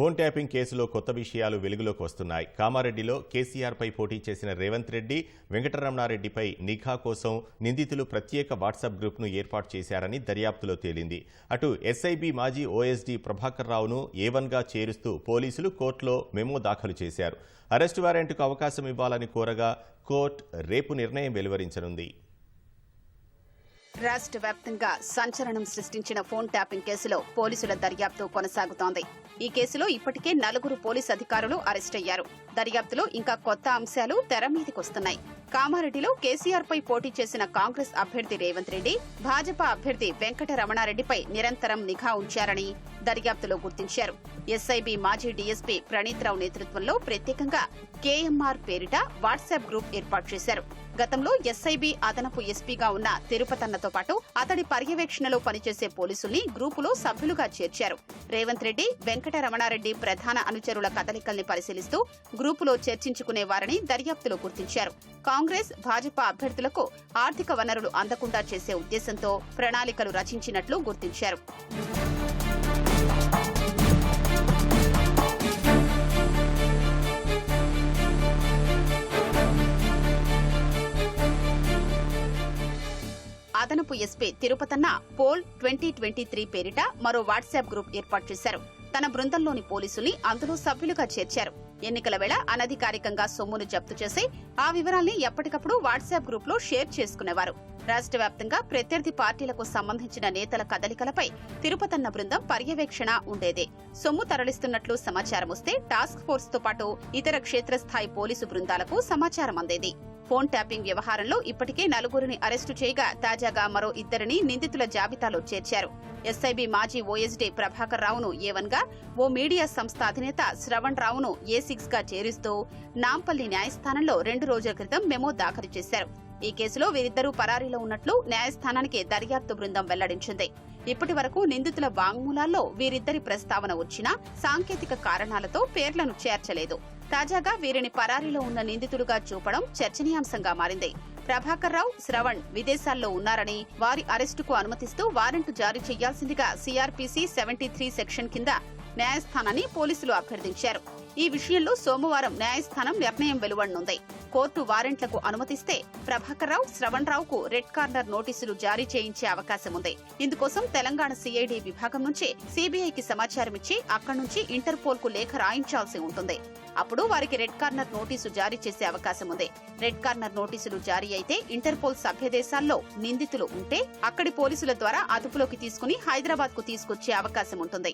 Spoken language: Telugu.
ఫోన్ ట్యాపింగ్ కేసులో కొత్త విషయాలు వెలుగులోకి వస్తున్నాయి. కామారెడ్డిలో కేసీఆర్పై పోటీ చేసిన రేవంత్ రెడ్డి వెంకటరమణారెడ్డిపై నిఘా కోసం నిందితులు ప్రత్యేక వాట్సాప్ గ్రూప్ను ఏర్పాటు చేశారని దర్యాప్తులో తేలింది. అటు ఎస్ఐబి మాజీ ఓఎస్డీ ప్రభాకర్ రావును ఏవన్గా చేరుస్తూ పోలీసులు కోర్టులో మెమో దాఖలు చేశారు. అరెస్టు వారెంట్కు అవకాశం ఇవ్వాలని కోరగా కోర్టు రేపు నిర్ణయం వెలువరించనుంది. రాష్ట్ర వ్యాప్తంగా సంచలనం సృష్టించిన ఫోన్ ట్యాపింగ్ కేసులో పోలీసుల దర్యాప్తు కొనసాగుతోంది. ఈ కేసులో ఇప్పటికే నలుగురు పోలీస్ అధికారులు అరెస్ట్ అయ్యారు. దర్యాప్తులో ఇంకా కొత్త అంశాలు తెర మీదకొస్తున్నాయి. కామారెడ్డిలో కేసీఆర్ పై పోటీ చేసిన కాంగ్రెస్ అభ్యర్థి రేవంత్ రెడ్డి భాజపా అభ్యర్థి వెంకట రమణారెడ్డిపై నిరంతరం నిఘా ఉంచారని దర్యాప్తులో గుర్తించారు. ఎస్ఐబి మాజీ డీఎస్పీ ప్రణీత్ రావు నేతృత్వంలో ప్రత్యేకంగా కేఎంఆర్ పేరిట వాట్సాప్ గ్రూప్ ఏర్పాటు చేశారు. గతంలో ఎస్ఐబి అదనపు ఎస్పీగా ఉన్న తిరుపతన్నతో పాటు అతడి పర్యవేక్షణలో పనిచేసే పోలీసుల్ని గ్రూపులో సభ్యులుగా చేర్చారు. రేవంత్ రెడ్డి వెంకటరమణారెడ్డి ప్రధాన అనుచరుల కదలికల్ని పరిశీలిస్తూ గ్రూపులో చర్చించుకునేవారని దర్యాప్తులో గుర్తించారు. కాంగ్రెస్ భాజపా అభ్యర్థులకు ఆర్థిక వనరులు అందకుండా చేసే ఉద్దేశంతో ప్రణాళికలు రచించినట్లు గుర్తించారు. అదనపు SP Tirupathanna poll twenty twenty three పేరిట మరో వాట్సాప్ గ్రూప్ ఏర్పాటు చేశారు. తన బృందంలోని పోలీసుల్ని అందులో సభ్యులుగా చేర్చారు. ఎన్నికల వేళ అనధికారికంగా సొమ్మును జప్తు చేసి ఆ వివరాల్ని ఎప్పటికప్పుడు వాట్సాప్ గ్రూప్లో షేర్ చేసుకునేవారు. రాష్ట్ర వ్యాప్తంగా ప్రత్యర్థి పార్టీలకు సంబంధించిన నేతల కదలికలపై తిరుపతన్న బృందం పర్యవేక్షణ ఉండేదే. సొమ్ము తరలిస్తున్నట్లు సమాచారం వస్తే టాస్క్ ఫోర్స్తో పాటు ఇతర క్షేత్రస్థాయి పోలీసు బృందాలకు సమాచారం అందేది. ఫోన్ ట్యాపింగ్ వ్యవహారంలో ఇప్పటికే నలుగురిని అరెస్టు చేయగా తాజాగా మరో ఇద్దరిని నిందితుల జాబితాలో చేర్చారు. ఎస్ఐబి మాజీ ఓఎస్డీ ప్రభాకర్ రావును ఏవన్గా ఓ మీడియా సంస్థ అధినేత శ్రవణ్ రావును ఏ సిక్స్గా చేరుస్తూ నాంపల్లి న్యాయస్థానంలో రెండు రోజుల క్రితం మెమో దాఖలు చేశారు. ఈ కేసులో వీరిద్దరూ పరారీలో ఉన్నట్లు న్యాయస్థానానికి దర్యాప్తు బృందం వెల్లడించింది. ఇప్పటి వరకు నిందితుల వాంగ్మూలాల్లో వీరిద్దరి ప్రస్తావన వచ్చినా సాంకేతిక కారణాలతో పేర్లను చేర్చలేదు. తాజాగా వీరిని పరారీలో ఉన్న నిందితులుగా చూపడం చర్చనీయాంశంగా మారింది. ప్రభాకర్ రావు శ్రవణ్ విదేశాల్లో ఉన్నారని వారి అరెస్టుకు అనుమతిస్తూ వారెంట్ జారీ చేయాల్సిందిగా సీఆర్పీసీ సెవెంటీ త్రీ సెక్షన్ కింద న్యాయస్థానాన్ని పోలీసులు అభ్యర్థించారు. ఈ విషయంలో సోమవారం న్యాయస్థానం నిర్ణయం వెలువడనుంది. కోర్టు వారెంట్లకు అనుమతిస్తే ప్రభాకర్రావు శ్రవణ్రావుకు రెడ్ కార్నర్ నోటీసులు జారీ చేయించే అవకాశం ఉంది ఇందుకోసం తెలంగాణ సిఐడి విభాగం నుంచి సిబిఐకి సమాచారం ఇచ్చి అక్కడి నుంచి ఇంటర్పోల్కు లేఖ రాయించాల్సి ఉంటుంది. అప్పుడు వారికి రెడ్ కార్నర్ నోటీసు జారీ చేసే అవకాశం ఉంది రెడ్ కార్నర్ నోటీసులు జారీ అయితే ఇంటర్పోల్ సభ్య దేశాల్లో నిందితులు ఉంటే అక్కడి పోలీసుల ద్వారా అదుపులోకి తీసుకుని హైదరాబాద్కు తీసుకొచ్చే అవకాశం ఉంటుంది